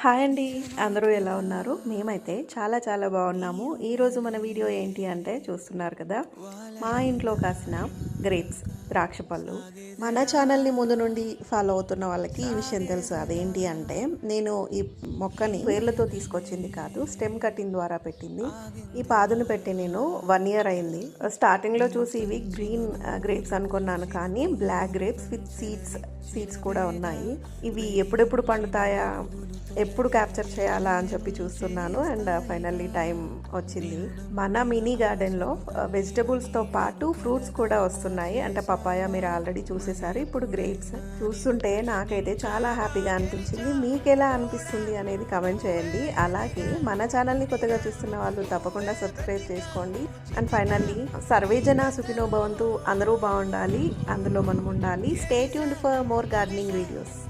Hi అండి. అందరూ ఎలా ఉన్నారు? మేమైతే చాలా చాలా బాగున్నాము. ఈరోజు మన వీడియో ఏంటి అంటే చూస్తున్నారు కదా? మా ఇంట్లో కాసిన గ్రేప్స్ ద్రాక్ష పళ్ళు. మన ఛానల్ని ముందు నుండి ఫాలో అవుతున్న వాళ్ళకి ఈ విషయం తెలుసు. అదేంటి అంటే నేను ఈ మొక్కని వేర్లతో తీసుకొచ్చింది కాదు స్టెమ్ కటింగ్ ద్వారా పెట్టింది. ఈ పాదును పెట్టి నేను వన్ ఇయర్ అయింది. స్టార్టింగ్లో చూసి ఇవి గ్రీన్ గ్రేప్స్ అనుకున్నాను కానీ black grapes with seeds seeds కూడా ఉన్నాయి. ఇవి ఎప్పుడెప్పుడు పండుతాయా ఎప్పుడు క్యాప్చర్ చేయాలా అని చెప్పి చూస్తున్నాను అండ్ ఫైనల్లీ టైం వచ్చింది. మన మినీ గార్డెన్లో వెజిటబుల్స్తో పాటు ఫ్రూట్స్ కూడా వస్తున్నాయి. అంటే పపాయ మీరు ఆల్రెడీ చూసేసారు. ఇప్పుడు గ్రేప్స్ చూస్తుంటే నాకైతే చాలా హ్యాపీగా అనిపించింది. మీకు ఎలా అనిపిస్తుంది అనేది కమెంట్ చేయండి. అలాగే మన ఛానల్ని కొత్తగా చూస్తున్న వాళ్ళు తప్పకుండా సబ్స్క్రైబ్ చేసుకోండి. అండ్ ఫైనల్లీ సర్వేజన సుఖినో భవంతు. అందరూ బాగుండాలి. అందులో మనం ఉండాలి. Stay tuned for more gardening videos